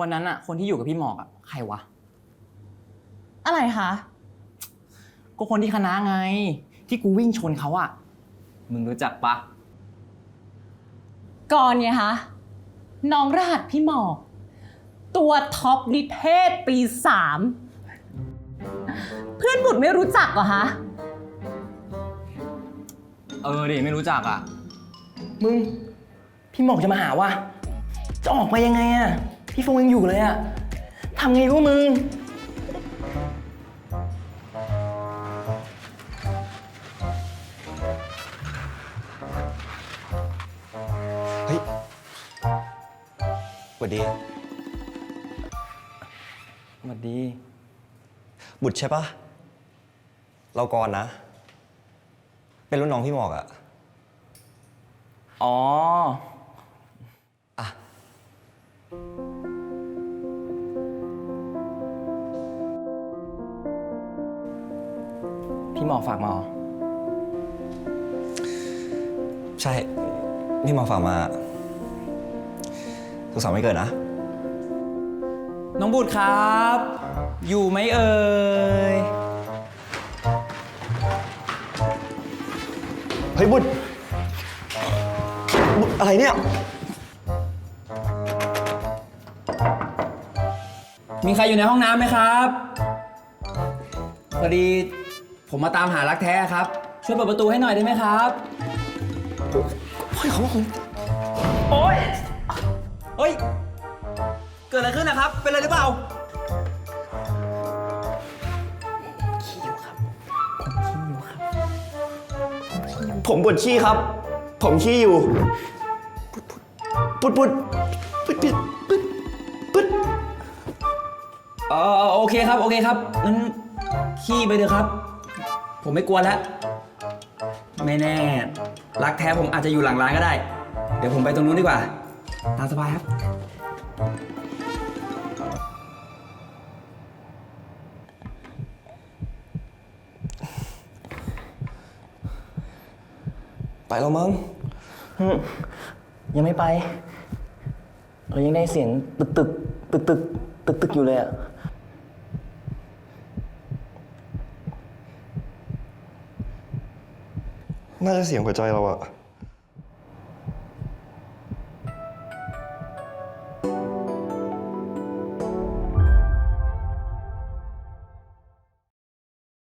วันนั้นอะคนที่อยู่กับพี่หมอกอะใครวะ อะไรคะ ก็คนที่คณะไง ที่กูวิ่งชนเขาอะมึงรู้จักปะก่อนไงคะน้องรหัสพี่หมอก ตัวท็อปนิเทศปีสามเพื่อนบุตรไม่รู้จักเหรอคะเออดิไม่รู้จักอะมึง พี่หมอกจะมาหาว่ะจะออกไปยังไงอะ พี่ฟงยังอยู่เลยอะทำไงพวกมึง เฮ้ยสวัสดี สวัสดี บุตรใช่ปะเราก่อนนะ เป็นรุ่นน้องพี่หมอกอะอ๋อ พี่หมอกฝากมาเหรอใช่พี่หมอกฝากมาสุขสันต์ไม่เกิดนะ น้องบุตรครับ อยู่ไหมเอ่ย เฮ้ยบุตรบุตรอะไรเนี่ย มีใครอยู่ในห้องน้ำไหมครับพอดี ผมมาตามหารักแท้ครับ ช่วยเปิดประตูให้หน่อยได้ไหมครับเฮ้ยเขาคุณโอ๊ยเฮ้ย เกิดอะไรขึ้นนะครับ เป็นอะไรหรือเปล่าผมปวดขี้ครับ ผมขี้อยู่ ปุดปุดปุดปุดปุดปุดเออโอเคครับ โอเคครับงั้นขี้ไปเถอะครับ ผมไม่กลัวแล้ว ไม่แน่ รักแท้ผมอาจจะอยู่หลังร้านก็ได้ เดี๋ยวผมไปตรงนู้นดีกว่า ตามสบายครับ ไปแล้วมั้งยังไม่ไป เรายังได้เสียงตึกตึกตึกตึกตึกตึกอยู่เลยอะ น่าจะเสียงหัวใจเราอะ